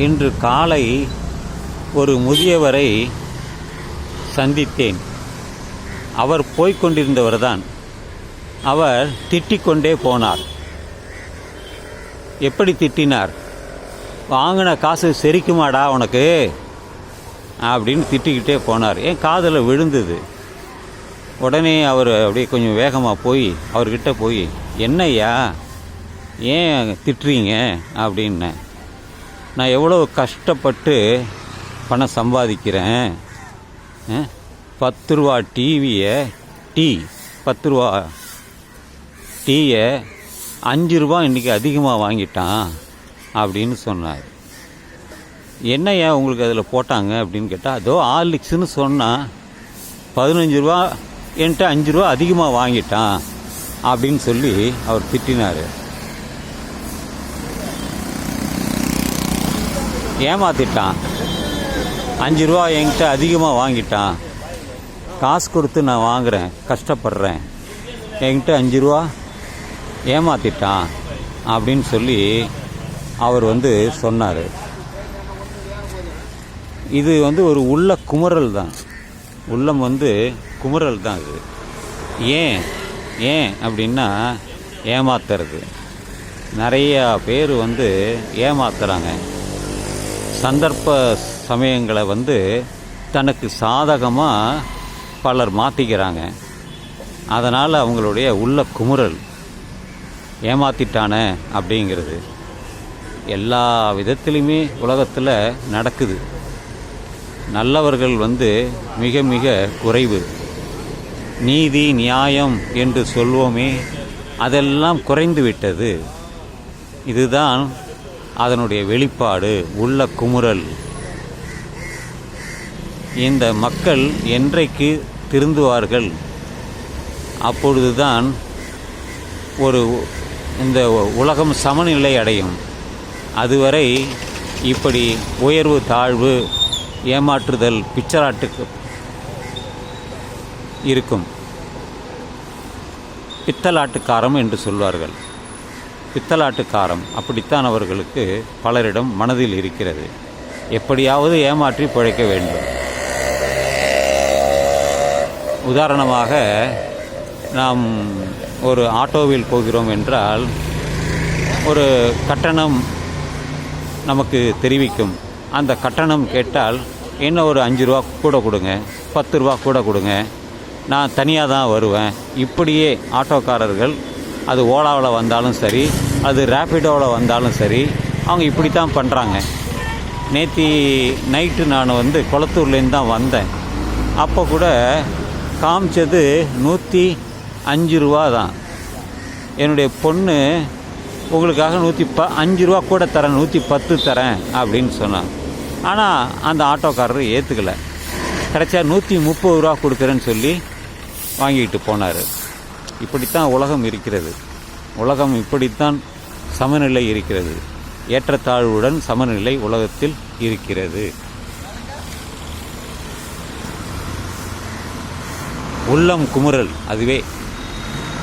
இன்று காலை ஒரு முதியவரை சந்தித்தேன். அவர் போய்கொண்டிருந்தவர்தான் அவர் திட்டிக்கொண்டே போனார். எப்படி திட்டினார்? வாங்கின காசு செரிக்குமாடா உனக்கு? அப்படின்னு திட்டிக்கிட்டே போனார். ஏன் காதில் விழுந்தது. உடனே அவர் அப்படியே கொஞ்சம் வேகமாக போய் அவர்கிட்ட போய் என்னய்யா? ஏன் திட்டுறீங்க? அப்படின்னேன். நான் எவ்வளோ கஷ்டப்பட்டு பணம் சம்பாதிக்கிறேன்? பத்து ரூபா டிவியை டீ பத்து ரூபா டீயை அஞ்சு ரூபா இன்றைக்கி அதிகமாக வாங்கிட்டான் அப்படின்னு சொன்னார். என்னய்யா உங்களுக்கு அதில் போட்டாங்க அப்படின்னு கேட்டால் அதோ ஆர்லிக்ஸ்னு சொன்னால் பதினஞ்சு ரூபா என்கிட்ட அஞ்சு ரூபா அதிகமாக வாங்கிட்டான் அப்படின்னு சொல்லி அவர் திட்டினார். ஏமாத்திட்டான். அஞ்சு ரூபா என்கிட்ட அதிகமாக வாங்கிட்டான். காசு கொடுத்து நான் வாங்குகிறேன் கஷ்டப்படுறேன். என்கிட்ட அஞ்சு ரூபா ஏமாத்திட்டான் அப்படின்னு சொல்லி அவர் வந்து சொன்னார். இது வந்து ஒரு உள்ள குமுறல் தான். உள்ளம் வந்து குமுறல் தான் இது. ஏன்? ஏன் அப்படின்னா ஏமாத்துறது. நிறையா பேர் வந்து ஏமாத்துறாங்க. சந்தர்ப்ப சமயங்களை வந்து தனக்கு சாதகமாக பலர் மாற்றிக்கிறாங்க அதனால் அவங்களுடைய உள்ள குமுறல் ஏமாத்திட்டானே அப்படிங்கிறது எல்லா விதத்திலையுமே உலகத்தில் நடக்குது. நல்லவர்கள் வந்து மிக மிக குறைவு. நீதி நியாயம் என்று சொல்வோமே அதெல்லாம் குறைந்து விட்டது. இதுதான் அதனுடைய வெளிப்பாடு உள்ள குமுறல். இந்த மக்கள் என்றைக்கு திருந்துவார்கள்? அப்பொழுதுதான் ஒரு இந்த உலகம் சமநிலை அடையும். அதுவரை இப்படி உயர்வு தாழ்வு ஏமாற்றுதல் பிச்சராட்டுக்கு இருக்கும். பித்தலாட்டுக்காரம் என்று சொல்வார்கள். பித்தலாட்டுக்காரம். அப்படித்தான் அவர்களுக்கு பலரிடம் மனதில் இருக்கிறது. எப்படியாவது ஏமாற்றி பிழைக்க வேண்டும். உதாரணமாக நாம் ஒரு ஆட்டோவில் போகிறோம் என்றால் ஒரு கட்டணம் நமக்கு தெரிவிக்கும். அந்த கட்டணம் கேட்டால் என்ன ஒரு அஞ்சு ரூபா கூட கொடுங்க பத்து ரூபா கூட கொடுங்க நான் தனியாக தான் வருவேன். இப்படியே ஆட்டோக்காரர்கள் அது ஓலாவில் வந்தாலும் சரி அது ரேப்பிடோவில் வந்தாலும் சரி அவங்க இப்படி தான் பண்ணுறாங்க நேற்று நைட்டு நான் வந்து குளத்தூர்லேருந்து தான் வந்தேன். அப்போ கூட காமிச்சது நூற்றி அஞ்சு ரூபா தான். என்னுடைய பொண்ணு உங்களுக்காக நூற்றி ப அஞ்சு ரூபா கூட தரேன் நூற்றி பத்து தரேன் அப்படின்னு சொன்னான். ஆனால் அந்த ஆட்டோக்காரர் ஏற்றுக்கலை கிடைச்சா நூற்றி முப்பது ரூபா கொடுக்குறேன்னு சொல்லி வாங்கிட்டு போனார். இப்படித்தான் உலகம் இருக்கிறது. உலகம் இப்படித்தான் சமநிலை இருக்கிறது. ஏற்றத்தாழ்வுடன் சமநிலை உலகத்தில் இருக்கிறது. உள்ளம் குமுறல் அதுவே